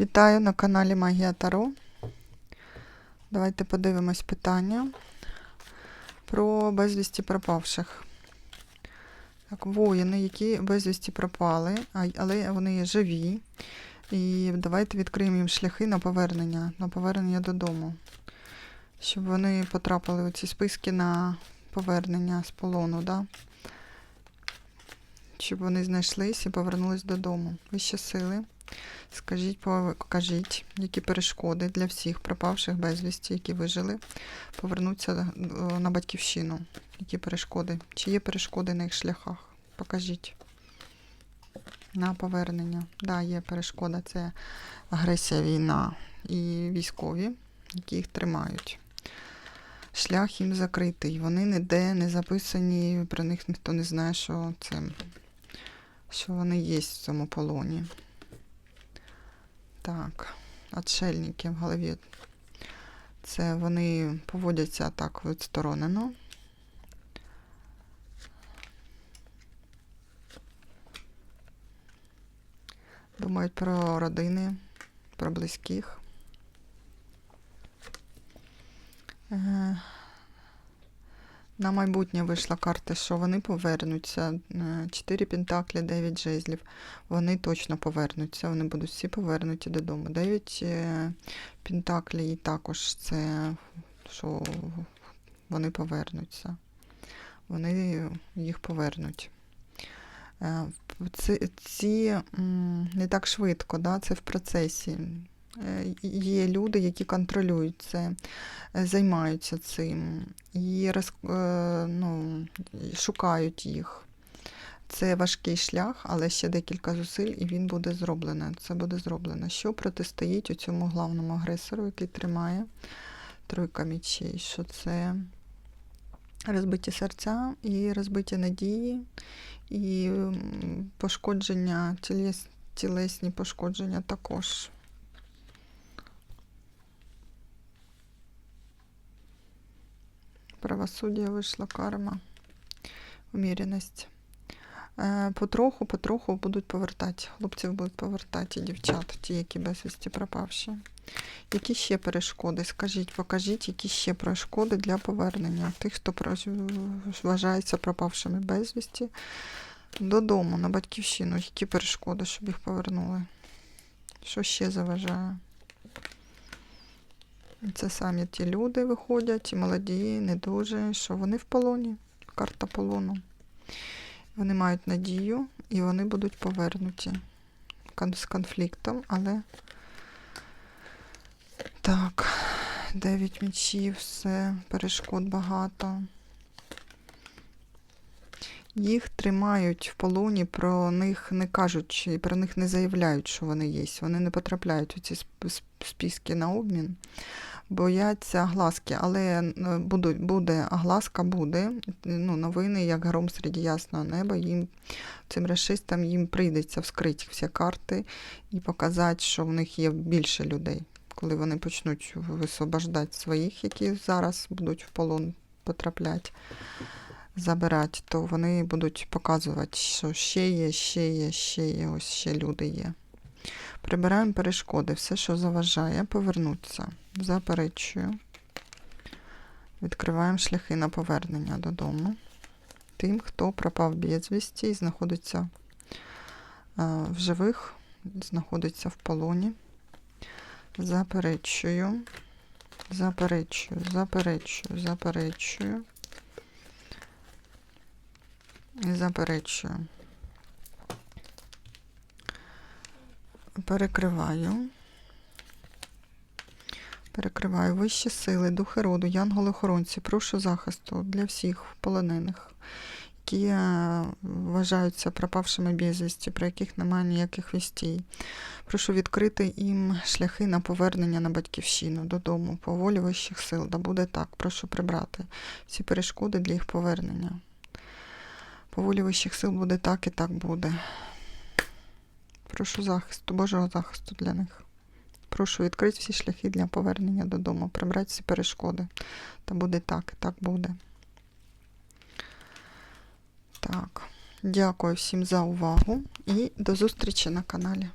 Вітаю на каналі Магія Таро. Давайте подивимось питання про безвісті пропавших. Так, воїни, які безвісті пропали, але вони живі. І давайте відкриємо їм шляхи на повернення, на повернення додому. Щоб вони потрапили у ці списки на повернення з полону, да? Щоб вони знайшлись і повернулись додому. Вищі сили. Скажіть, покажіть, які перешкоди для всіх пропавших безвісті, які вижили, повернуться е, на батьківщину. Які перешкоди? Чи є перешкоди на їх шляхах? Покажіть. На повернення. Так, да, є перешкода, це агресія, війна і військові, які їх тримають. Шлях їм закритий. Вони ніде не записані, про них ніхто не знає, що це, що вони є в цьому полоні. Так, отшельники в голові. Це вони поводяться так відсторонено. Думають про родини, про близьких. Е, На майбутнє вийшла карта, що вони повернуться. Е, Чотири пентаклі, 9 жезлів. Вони точно повернуться. Вони будуть всі повернуті додому. 9 пентаклі і також це, що вони повернуться. Вони їх повернуть. Е, Ці, ці не так швидко, да? це в процесі. Е, Є люди, які контролюють це, е, займаються цим і е, ну, шукають їх. Це важкий шлях, але ще декілька зусиль, і він буде зроблений. Це буде зроблено. Що протистоїть у цьому главному агресору, який тримає тройка мічей? Що це розбиті серця і розбиті надії, і пошкодження, тілес, тілесні пошкодження також. Правосуддя вийшла карма, уміреність. Е, Потроху, потроху будуть повертати. Хлопців будуть повертати, дівчат, ті, які безвісті пропавші. Які ще перешкоди? Скажіть, покажіть, які ще перешкоди для повернення тих, хто вважається пропавшими безвісті додому, на батьківщину. Які перешкоди, щоб їх повернули? Що ще заважає? Це самі ті люди виходять, і молоді, не дуже, що вони в полоні, карта полону. Вони мають надію і вони будуть повернуті з конфліктом, але так, дев'ять мечів, все, перешкод багато. Їх тримають в полоні, про них не кажуть, і про них не заявляють, що вони є. Вони не потрапляють у ці сп- сп- списки на обмін. Бояться огласки, але будуть, буде огласка, буде. Ну, новини, як гром серед ясного неба. Їм, цим расистам їм прийдеться вскрити всі карти і показати, що в них є більше людей. Коли вони почнуть висвобождати своїх, які зараз будуть в полон потрапляти, забирати, то вони будуть показувати, що ще є, ще є, ще є, ось ще люди є. Прибираємо перешкоди, все, що заважає, повернутися. Заперечую. Відкриваємо шляхи на повернення додому. Тим, хто пропав безвісті і знаходиться е, в живих, знаходиться в полоні. Заперечую. Заперечую, заперечую, заперечую. І заперечую. Перекриваю. Перекриваю вищі сили, духи роду, янголи-охоронці. Прошу захисту для всіх полонених, які е, вважаються пропавшими безвісті, про яких немає ніяких вістій. Прошу відкрити їм шляхи на повернення на батьківщину додому, по волі вищих сил. Да буде так. Прошу прибрати всі перешкоди для їх повернення. По вищих сил буде так і так буде. Прошу захисту, Божого захисту для них. Прошу відкрити всі шляхи для повернення додому, прибрати всі перешкоди. Та буде так, і так буде. Так. Дякую всім за увагу і до зустрічі на каналі.